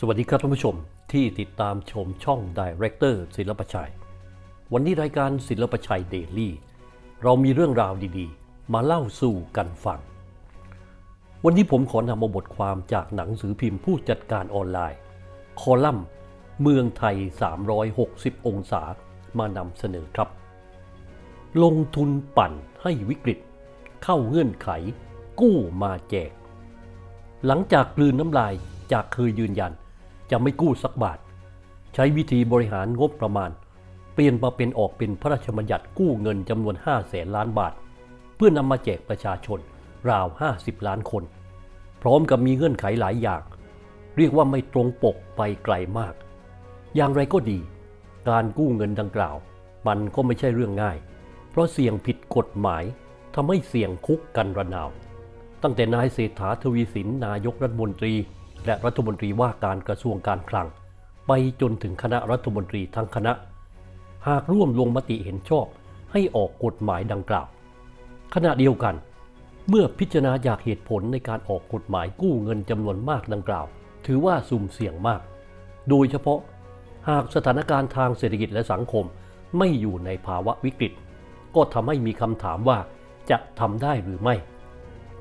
สวัสดีครับท่านผู้ชมที่ติดตามชมช่อง Director ศิลปชัย วันนี้รายการศิลปชัยเดลี่ เรามีเรื่องราวดีๆ มาเล่าสู่กันฟัง วันนี้ผมขอนำมาบทความจากหนังสือพิมพ์ผู้จัดการออนไลน์ คอลัมน์ เมืองไทย 360 องศามานำเสนอครับ ลงทุนปั่นให้วิกฤต เข้าเงื่อนไข กู้มาแจก หลังจากกลืนน้ำลายจากเคยยืนยัน จะไม่กู้สักบาท ใช้วิธีบริหารงบประมาณ เปลี่ยนมาเป็นออกเป็นพระราชบัญญัติกู้เงินจำนวน5แสนล้านบาท เพื่อนำมาแจกประชาชนราว 50 ล้านคน พร้อมกับมีเงื่อนไขหลายอย่าง เรียกว่าไม่ตรงปกไปไกลมาก อย่างไรก็ดี การกู้เงินดังกล่าว มันก็ไม่ใช่เรื่องง่าย เพราะเสี่ยงผิดกฎหมายทำให้เสี่ยงคุกกันระนาว ตั้งแต่นายเศรษฐาทวีสินนายกรัฐมนตรี และรัฐมนตรีว่าการกระทรวงการคลัง ไปจนถึงคณะรัฐมนตรีทั้งคณะ หากร่วมลงมติเห็นชอบให้ออกกฎหมายดังกล่าว ขณะเดียวกัน เมื่อพิจารณาจากเหตุผลในการออกกฎหมายกู้เงินจำนวนมากดังกล่าว ถือว่าสุ่มเสี่ยงมาก โดยเฉพาะหากสถานการณ์ทางเศรษฐกิจและสังคมไม่อยู่ในภาวะวิกฤต ก็ทำให้มีคำถามว่าจะทำได้หรือไม่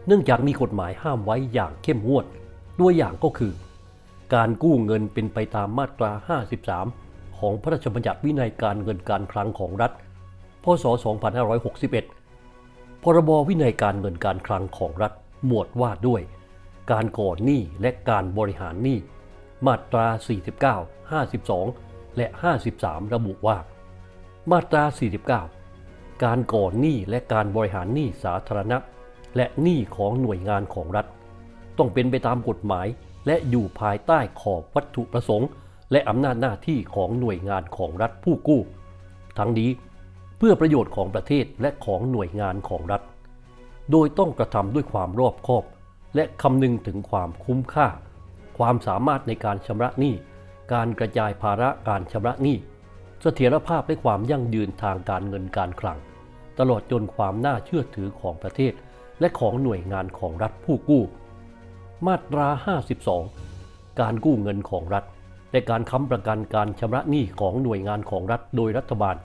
เนื่องจากมีกฎหมายห้ามไว้อย่างเข้มงวด ตัวอย่างก็คือ การกู้เงินเป็นไปตามมาตรา 53 ของพระราชบัญญัติวินัยการเงินการคลังของรัฐ พศ 2561 พรบวินัยการเงินการคลังของรัฐหมวดว่าด้วย การก่อหนี้และการบริหารหนี้ มาตรา 49 52 และ 53 ระบุว่า มาตรา 49 การก่อหนี้และการบริหารหนี้สาธารณะ และหนี้ของหน่วยงานของรัฐ ต้องเป็นไปตามกฎหมาย และอยู่ภายใต้ขอบวัตถุประสงค์ และอำนาจหน้าที่ของหน่วยงานของรัฐผู้กู้ ทั้งนี้เพื่อประโยชน์ของประเทศและของหน่วยงานของรัฐ โดยต้องกระทำด้วยความรอบคอบ และคำนึงถึงความคุ้มค่า ความสามารถในการชำระหนี้ การกระจายภาระการชำระหนี้ เสถียรภาพและความยั่งยืนทางการเงินการคลัง ตลอดจนความน่าเชื่อถือของประเทศ และของหน่วยงานของรัฐผู้กู้ มาตรา 52 การกู้เงินของรัฐ และการค้ำประกันการชำระหนี้ของหน่วยงานของรัฐโดยรัฐบาล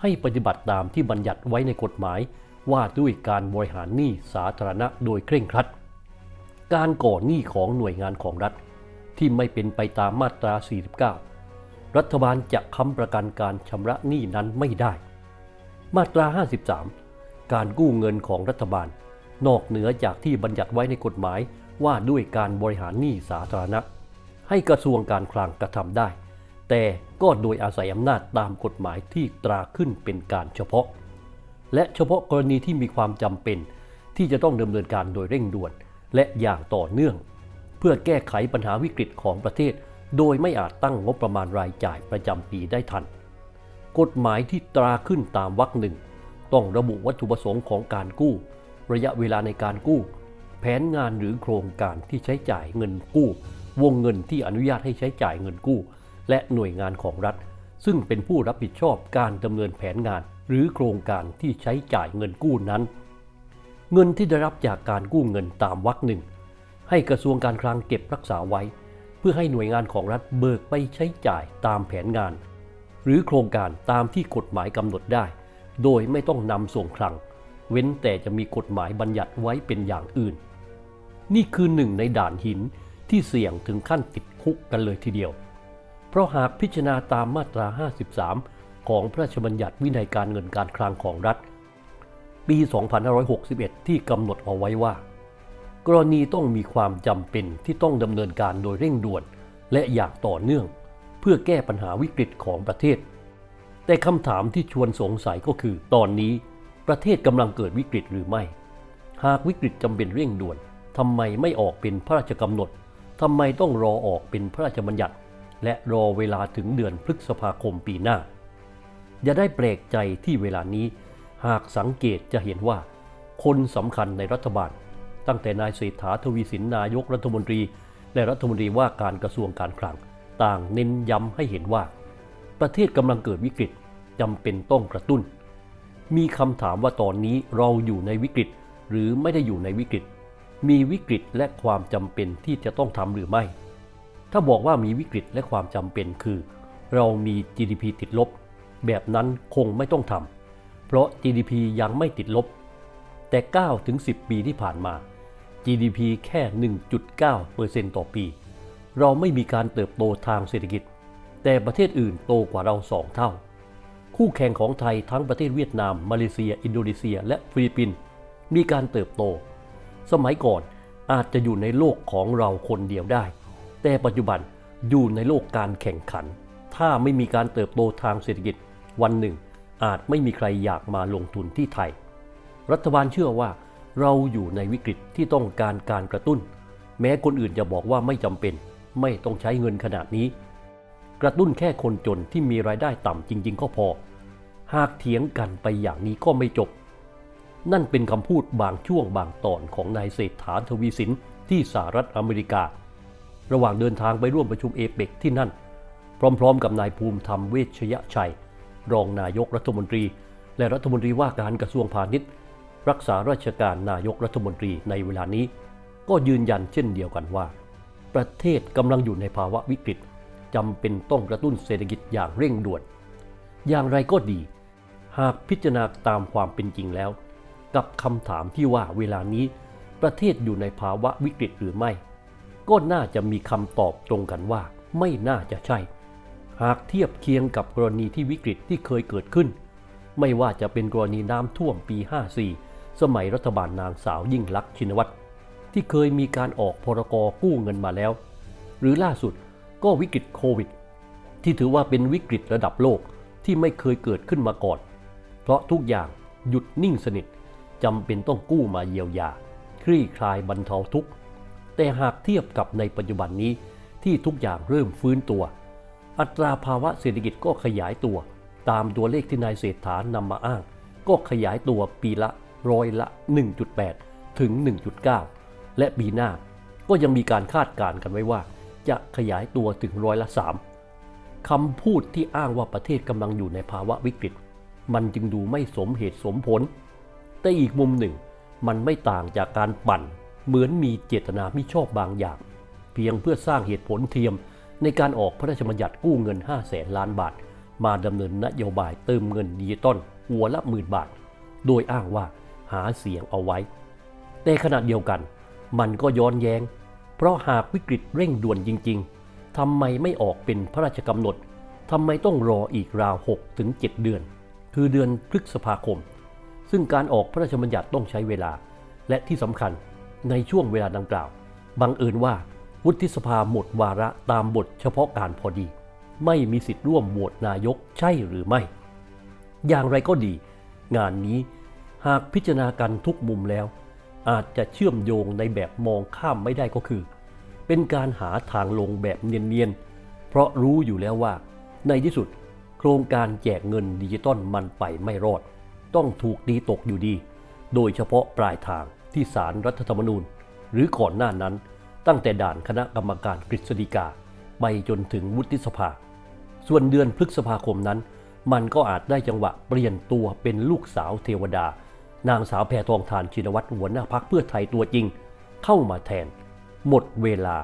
ให้ปฏิบัติตามที่บัญญัติไว้ในกฎหมาย ว่าด้วยการบริหารหนี้สาธารณะโดยเคร่งครัด การก่อหนี้ของหน่วยงานของรัฐ ที่ไม่เป็นไปตามมาตรา 49 รัฐบาลจะค้ำประกันการชำระหนี้นั้นไม่ได้ มาตรา 53 การกู้เงินของรัฐบาล นอกเหนือจากที่บัญญัติไว้ในกฎหมาย ว่าด้วยการบริหารหนี้สาธารณะ ให้กระทรวงการคลังกระทำได้ แต่ก็โดยอาศัยอำนาจตามกฎหมายที่ตราขึ้นเป็นการเฉพาะ และเฉพาะกรณีที่มีความจำเป็น ที่จะต้องดำเนินการโดยเร่งด่วน และอย่างต่อเนื่อง เพื่อแก้ไขปัญหาวิกฤตของประเทศ โดยไม่อาจตั้งงบประมาณรายจ่ายประจำปีได้ทัน กฎหมายที่ตราขึ้นตามวรรคหนึ่งต้องระบุวัตถุประสงค์ของการกู้ ระยะเวลาในการกู้ แผนงานหรือโครงการที่ใช้จ่ายเงินกู้ วงเงินที่อนุญาตให้ใช้จ่ายเงินกู้ และหน่วยงานของรัฐ ซึ่งเป็นผู้รับผิดชอบการดำเนินแผนงาน หรือโครงการที่ใช้จ่ายเงินกู้นั้น เงินที่ได้รับจากการกู้เงินตามวรรคหนึ่งให้กระทรวงการคลังเก็บรักษาไว้ เพื่อให้หน่วยงานของรัฐเบิกไปใช้จ่ายตามแผนงาน หรือโครงการตามที่กฎหมายกำหนดได้ โดยไม่ต้องนำส่งคลัง เว้นแต่จะมีกฎหมายบัญญัติไว้เป็นอย่างอื่น นี่คือหนึ่งในด่านหินที่เสี่ยงถึงขั้นติดคุกกันเลยทีเดียว เพราะหากพิจารณาตามมาตรา 53 ของพระราชบัญญัติวินัยการเงินการคลังของรัฐ ปี 2561 ที่กำหนดเอาไว้ว่า กรณีต้องมีความจำเป็นที่ต้องดำเนินการโดยเร่งด่วน และอย่างต่อเนื่อง เพื่อแก้ปัญหาวิกฤตของประเทศ แต่คำถามที่ชวนสงสัยก็คือ ตอนนี้ประเทศกำลังเกิดวิกฤตหรือไม่ หากวิกฤตจำเป็นเร่งด่วน ทำไมไม่ออกเป็นพระราชกำหนดทำไมต้องรอออกเป็นพระราชบัญญัติ และรอเวลาถึงเดือนพฤษภาคมปีหน้า อย่าได้แปลกใจที่เวลานี้ หากสังเกตจะเห็นว่า คนสำคัญในรัฐบาล ตั้งแต่นายเศรษฐาทวีสินนายกรัฐมนตรี และรัฐมนตรีว่าการกระทรวงการคลัง ต่างเน้นย้ำให้เห็นว่า ประเทศกำลังเกิดวิกฤตจำเป็นต้องกระตุ้น มีคำถามว่าตอนนี้เราอยู่ในวิกฤต หรือไม่ได้อยู่ในวิกฤต มีวิกฤตและความจำเป็นที่จะต้องทำหรือไม่ ถ้าบอกว่ามีวิกฤตและความจำเป็นคือ เรามี GDP ติดลบ แบบนั้นคงไม่ต้องทำเพราะ GDP ยังไม่ติดลบ แต่9ถึง10 ปีที่ผ่านมา GDP แค่ 1.9%ต่อปี เราไม่มีการเติบโตทางเศรษฐกิจ แต่ประเทศอื่นโตกว่าเราสองเท่า คู่แข่งของไทยทั้งประเทศเวียดนาม มาเลเซีย อินโดนีเซีย และฟิลิปปินส์มีการเติบโต สมัยก่อนอาจจะอยู่ในโลกของเราคนเดียวได้ แต่ปัจจุบันอยู่ในโลกการแข่งขัน ถ้าไม่มีการเติบโตทางเศรษฐกิจวันหนึ่ง อาจไม่มีใครอยากมาลงทุนที่ไทย รัฐบาลเชื่อว่าเราอยู่ในวิกฤตที่ต้องการการกระตุ้น แม้คนอื่นจะบอกว่าไม่จำเป็น ไม่ต้องใช้เงินขนาดนี้ กระตุ้นแค่คนจนที่มีรายได้ต่ำจริง ๆ ก็พอ หากเถียงกันไปอย่างนี้ก็ไม่จบ นั่นเป็นคำพูดบางช่วงบางตอนของนายเศรษฐาทวีสินที่สหรัฐอเมริกา ระหว่างเดินทางไปร่วมประชุมเอเปกที่นั่น พร้อมๆ กับนายภูมิธรรมเวชยชัย รองนายกรัฐมนตรี และรัฐมนตรีว่าการกระทรวงพาณิชย์ รักษาราชการนายกรัฐมนตรีในเวลานี้ ก็ยืนยันเช่นเดียวกันว่า ประเทศกำลังอยู่ในภาวะวิกฤตจำเป็นต้องกระตุ้นเศรษฐกิจอย่างเร่งด่วน อย่างไรก็ดี หากพิจารณาตามความเป็นจริงแล้ว กับคำถามที่ว่าเวลานี้ประเทศอยู่ในภาวะวิกฤตหรือไม่ ก็น่าจะมีคำตอบตรงกันว่าไม่น่าจะใช่ หากเทียบเคียงกับกรณีที่วิกฤตที่เคยเกิดขึ้น ไม่ว่าจะเป็นกรณีน้ำท่วมปี 54 สมัยรัฐบาลนางสาวยิ่งลักษณ์ชินวัตรที่เคยมีการออกพรกรกู้เงินมาแล้ว หรือล่าสุดก็วิกฤตโควิด ที่ถือว่าเป็นวิกฤตระดับโลกที่ไม่เคยเกิดขึ้นมาก่อน เพราะทุกอย่างหยุดนิ่งสนิท จำเป็นต้องกู้มาเยียวยา คลี่คลายบรรเทาทุกข์ แต่หากเทียบกับในปัจจุบันนี้ที่ทุกอย่างเริ่มฟื้นตัว อัตราภาวะเศรษฐกิจก็ขยายตัว ตามตัวเลขที่นายเศรษฐานำมาอ้าง ก็ขยายตัวปีละร้อยละ 1.8 ถึง 1.9 และปีหน้าก็ยังมีการคาดการณ์กันไว้ว่า จะขยายตัวถึงร้อยละ 3คำพูดที่อ้างว่าประเทศกำลังอยู่ในภาวะวิกฤต มันจึงดูไม่สมเหตุสมผล แต่อีกมุมหนึ่ง มันไม่ต่างจากการปั่น เหมือนมีเจตนาไม่ชอบบางอย่าง เพียงเพื่อสร้างเหตุผลเทียมในการออกพระราชบัญญัติกู้เงิน 5 0 0แสนล้านบาท มาดำเนินนโยบายเติมเงินดิจิตอลหัวละหมื่นบาท โดยอ้างว่าหาเสียงเอาไว้ แต่ขณะเดียวกัน มันก็ย้อนแยง้ง เพราะหากวิกฤตเร่งด่วนจริง ๆทำไมไม่ออกเป็นพระราชกำหนดทำไมต้องรออีกราว6ถึง7เดือน คือเดือนพฤษภาคม ซึ่งการออกพระราชบัญญัติต้องใช้เวลา และที่สำคัญในช่วงเวลาดังกล่าว บังเอิญว่าวุฒิสภาหมดวาระตามบทเฉพาะการพอดี ไม่มีสิทธิ์ร่วมโหวตนายกใช่หรือไม่ อย่างไรก็ดี งานนี้หากพิจารณากันทุกมุมแล้ว อาจจะเชื่อมโยงในแบบมองข้ามไม่ได้ก็คือ เป็นการหาทางลงแบบเนียนๆ เพราะรู้อยู่แล้วว่า ในที่สุด โครงการแจกเงินดิจิตอลมันไปไม่รอด ต้องถูกดีตกอยู่ดี โดยเฉพาะปลายทางที่สารรัฐธรรมนูญ หรือก่อนหน้านั้น ตั้งแต่ด่านคณะกรรมการกฤษฎีกา ไปจนถึงวุฒิสภา ส่วนเดือนพฤษภาคมนั้น มันก็อาจได้จังหวะเปลี่ยนตัวเป็นลูกสาวเทวดา นางสาวแพทองทานชินวัตรหัวหน้าพักเพื่อไทยตัวจริง เข้ามาแทน หมดเวลา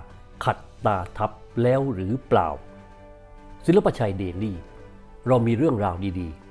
ขัดตาทับแล้วหรือเปล่า ศิลปชัยเดลี่ เรามีเรื่องราวดีๆ